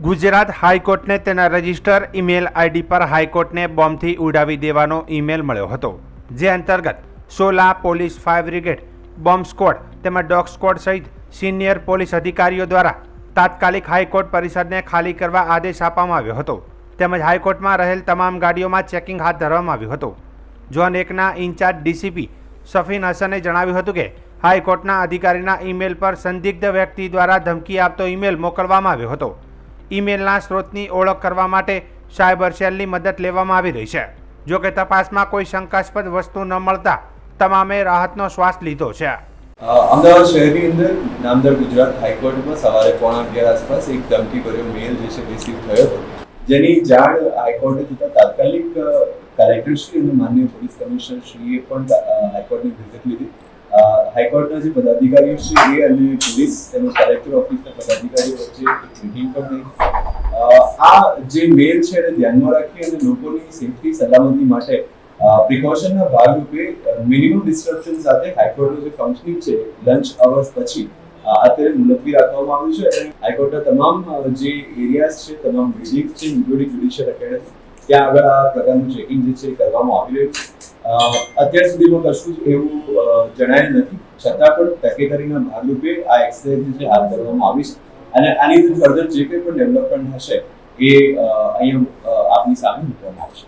ગુજરાત હાઈકોર્ટને તેના register email ID પર હાઈકોર્ટને બોમ્બથી ઉડાવી દેવાનો ઈમેલ મળ્યો હતો, જે અંતર્ગત Sola police fire brigade, bomb squad તેમજ ડોગ સ્ક્વોડ સહિત સિનિયર પોલીસ અધિકારીઓ દ્વારા તાત્કાલિક હાઈકોર્ટ પરિષદને ખાલી કરવા આદેશ આપવામાં આવ્યો હતો. તેમજ હાઈકોર્ટમાં રહેલ તમામ ગાડીઓમાં ચેકિંગ હાથ ધરવામાં આવ્યું હતું. ઝોન એકના ઇન્ચાર્જ ડીસીપી સફીન હસને જણાવ્યું હતું કે, હાઈકોર્ટના અધિકારીના ઈમેલ પર સંદિગ્ધ વ્યક્તિ દ્વારા ધમકી આપતો ઈમેલ મોકલવામાં આવ્યો હતો. ઈમેલના સ્ત્રોતની ઓળખ કરવા માટે સાયબર સેલની મદદ લેવામાં આવી રહી છે. જો કે તપાસમાં કોઈ શંકાસ્પદ વસ્તુ ન મળતા તમામે રાહતનો શ્વાસ લીધો છે. અમદાવાદ શહેરની અંદર, નામદાર ગુજરાત હાઈકોર્ટમાં સવારે પોણા અગિયાર આસપાસ એક ધમકી ભર્યો મેલ જે છે રિસીવ થયો હતો. જેની જાણ હાઈકોર્ટે થતાં તાત્કાલિક કલેક્ટરશ્રી અને માન્ય પોલીસ કમિશનરશ્રીએ પણ હાઈકોર્ટની વિઝિટ લીધી હાઈકોર્ટના જે પદાધિકારીઓ છે એ અને પોલીસ તેમજ કલેક્ટર વચ્ચે છે અને હાઈકોર્ટના તમામ જે એરિયાઝ છે, તમામ એકેડમી ત્યાં આગળ આ પ્રકારનું કરવામાં આવી અત્યાર સુધીમાં કશું જ એવું જણાયેલ નથી. છતાં પણ તકેદારીના ભાગરૂપે આ એક્સરસાઇઝ હાથ ધરવામાં આવી છે. અને આની અંદર ફર્ધર જે કંઈ પણ ડેવલપમેન્ટ હશે એ અહીંયા આપની સામે મૂકવામાં આવશે.